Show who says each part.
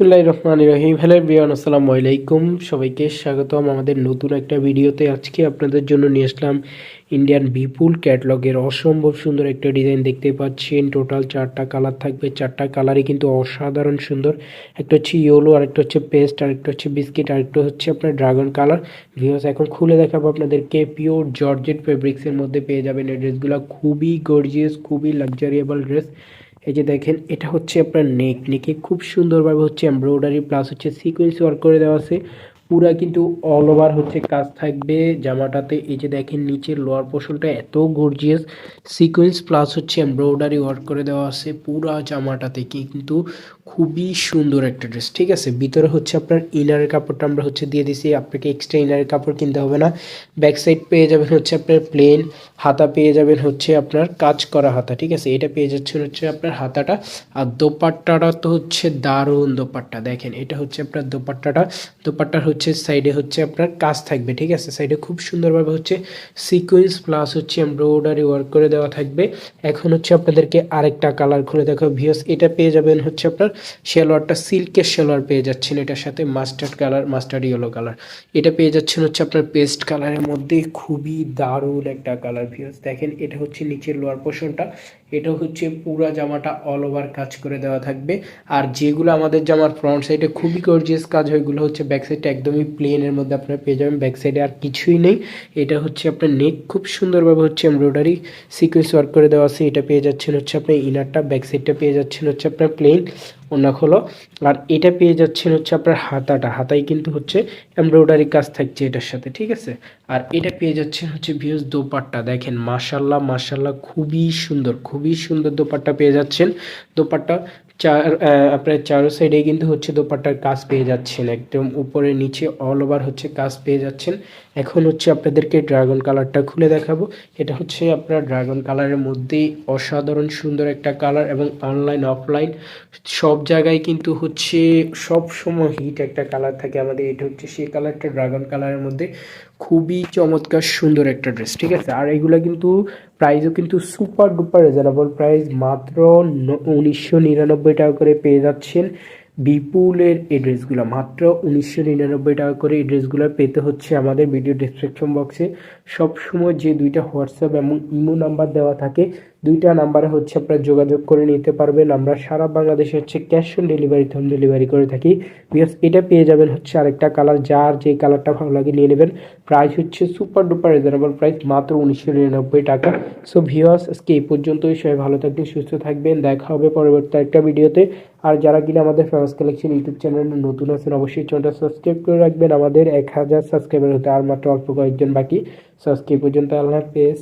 Speaker 1: বিসমুল্লাহ রহমান রহিম। হ্যালো বিয়ান আসসালামু আলাইকুম। সবাইকে স্বাগতম। আমাদের নতুন একটা ভিডিওতে আজকে আপনাদের জন্য নিয়ে আসলাম ইন্ডিয়ান বিপুল ক্যাটলগের অসম্ভব সুন্দর একটা ডিজাইন দেখতে পাচ্ছেন। টোটাল চারটা কালার থাকবে। চারটা কালারই কিন্তু অসাধারণ সুন্দর। একটা হচ্ছে ইয়েলো আরেকটা হচ্ছে পেস্ট আরেকটা হচ্ছে বিস্কিট আরেকটা হচ্ছে আপনার ড্রাগন কালার ভিউস এখন খুলে দেখাবো আপনাদেরকে। পিওর জর্জেট ফেব্রিক্সের মধ্যে পেয়ে যাবেন এই ড্রেসগুলো খুবই গর্জিয়াস খুবই লাক্সারিয়েবল ড্রেস এই যে দেখেন, এটা হচ্ছে আপনার নেক নেকে খুব সুন্দরভাবে হচ্ছে এমব্রয়ডারি প্লাস হচ্ছে সিকোয়েন্স ওয়ার্ক করে দেওয়া আছে। পুরা কিন্তু অল ওভার হচ্ছে কাজ থাকবে। জামাটাতে এই যে দেখেন নিচের লোয়ার পোর্শনটা এত গর্জিয়াস সিকোয়েন্স প্লাস হচ্ছে এমব্রয়ডারি ওয়ার্ক করে দেওয়া আছে পুরা জামাটাতে কিন্তু খুবই সুন্দর একটা ড্রেস ঠিক আছে? ভিতরে হচ্ছে আপনার ইনারের কাপড়টা আমরা হচ্ছে দিয়ে দিছি, আপনাকে এক্সট্রা ইনারের কাপড় কিনতে হবে না। ব্যাক সাইড পেয়ে যাবেন হচ্ছে আপনার প্লেন হাতা পেয়ে যাবেন হচ্ছে আপনার কাজ করা হাতা, ঠিক আছে? এটা পেয়ে যাচ্ছেন হচ্ছে আপনার হাতাটা। আর দোপাট্টাটা তো হচ্ছে দারুণ দোপাট্টা, দেখেন, এটা হচ্ছে আপনার দোপাট্টাটা। দোপাট্টার হচ্ছে সাইডে হচ্ছে আপনার কাজ থাকবে, ঠিক আছে? সাইডে খুব সুন্দরভাবে হচ্ছে সিকোয়েন্স প্লাস হচ্ছে এমব্রয়ডারি ওয়ার্ক করে দেওয়া থাকবে। এখন হচ্ছে আপনাদেরকে আরেকটা কালার খুলে দেখো ভিওস এটা পেয়ে যাবেন হচ্ছে আপনার শেলোয়ারটা সিল্কের শেলোয়ার পেয়ে যাচ্ছেন এটার সাথে mustard colour mustard yellow colour এটা পেয়ে যাচ্ছেন হচ্ছে আপনার পেস্ট কালারের মধ্যে। খুবই দারুণ একটা কালার ভিউস দেখেন, এটা হচ্ছে নিচের লোয়ার পোর্শনটা এটা হচ্ছে পুরা জামাটা অল ওভার কাজ করে দেওয়া থাকবে। আর যেগুলো আমাদের জামার ফ্রন্ট সাইডে খুবই গর্জিয়াস কাজ ওইগুলো হচ্ছে ব্যাক সাইডটা একদমই প্লেনের মধ্যে আপনারা পেয়ে যাবেন। ব্যাক সাইডে আর কিছুই নেই। এটা হচ্ছে আপনার নেক খুব সুন্দরভাবে হচ্ছে এমব্রয়ডারি সিকোয়েন্স ওয়ার্ক করে দেওয়া আছে। এটা পেয়ে যাচ্ছেন হচ্ছে আপনার ইনারটা ব্যাক সাইডটা পেয়ে যাচ্ছেন হচ্ছে আপনার প্লেন ওনা খোলো আর এটা পেয়ে যাচ্ছেন হচ্ছে আপনার হাতাটা। হাতাই কিন্তু হচ্ছে এমব্রয়ডারি কাজ থাকছে এটার সাথে, ঠিক আছে? আর এটা পেয়ে যাচ্ছেন হচ্ছে ভিউজ দোপাট্টা। দেখেন মাশাল্লাহ মাশাল্লাহ খুবই সুন্দর খুবই সুন্দর দোপাট্টা পেয়ে যাচ্ছেন। দোপাট্টা চার আপনার চারো সাইডে কিন্তু হচ্ছে দোপাট্টার কাজ পেয়ে যাচ্ছেন। একদম উপরে, নিচে অল ওভার হচ্ছে কাজ পেয়ে যাচ্ছেন। এখন হচ্ছে আপনাদেরকে ড্রাগন কালারটা খুলে দেখাবো। এটা হচ্ছে আপনার ড্রাগন কালারের মধ্যেই অসাধারণ সুন্দর একটা কালার এবং অনলাইন অফলাইন সব জায়গায় কিন্তু হচ্ছে সব সময় হিট একটা কালার থাকে আমাদের। এটা হচ্ছে সেই কালারটা ড্রাগন কালারের মধ্যে খুবই চমৎকার সুন্দর একটা ড্রেস ঠিক আছে? আর এগুলো কিন্তু প্রাইসও কিন্তু সুপার ডুপার রিজনেবল প্রাইস মাত্র উনিশশো নিরানব্বই টাকা করে পেয়ে যাচ্ছেন। বিপুলের এই ড্রেসগুলো মাত্র উনিশশো নিরানব্বই টাকা করে এই ড্রেসগুলো পেতে হচ্ছে আমাদের ভিডিও ডিসক্রিপশন বক্সে সবসময় যে দুইটা হোয়াটসঅ্যাপ এবং ইমো নাম্বার দেওয়া থাকে, দুইটা নাম্বারে হচ্ছে আপনারা যোগাযোগ করে নিতে পারবেন। আমরা সারা বাংলাদেশে হচ্ছে cash on delivery home delivery করে থাকি। বিকজ এটা পেয়ে যাবেন হচ্ছে আরেকটা কালার যার যে কালারটা ভালো লাগে নিয়ে নেবেন। প্রাইস হচ্ছে সুপার ডুপার রিজনেবল প্রাইস মাত্র উনিশশো নিরানব্বই টাকা। সো ভিওয়ার্স আজকে এই পর্যন্তই। সবাই ভালো থাকবেন, সুস্থ থাকবেন। দেখা হবে পরবর্তী একটা ভিডিওতে আর যারা কিনা আমাদের ফেমাস কালেকশন ইউটিউব চ্যানেলে নতুন আছেন, অবশ্যই চ্যানেলটা সাবস্ক্রাইব করে রাখবেন। আমাদের এক হাজার সাবস্ক্রাইবার হতে আর মাত্র অল্প কয়েকজন বাকি। সাবস্ক্রাইব পর্যন্ত আল্লাহ হাফেজ।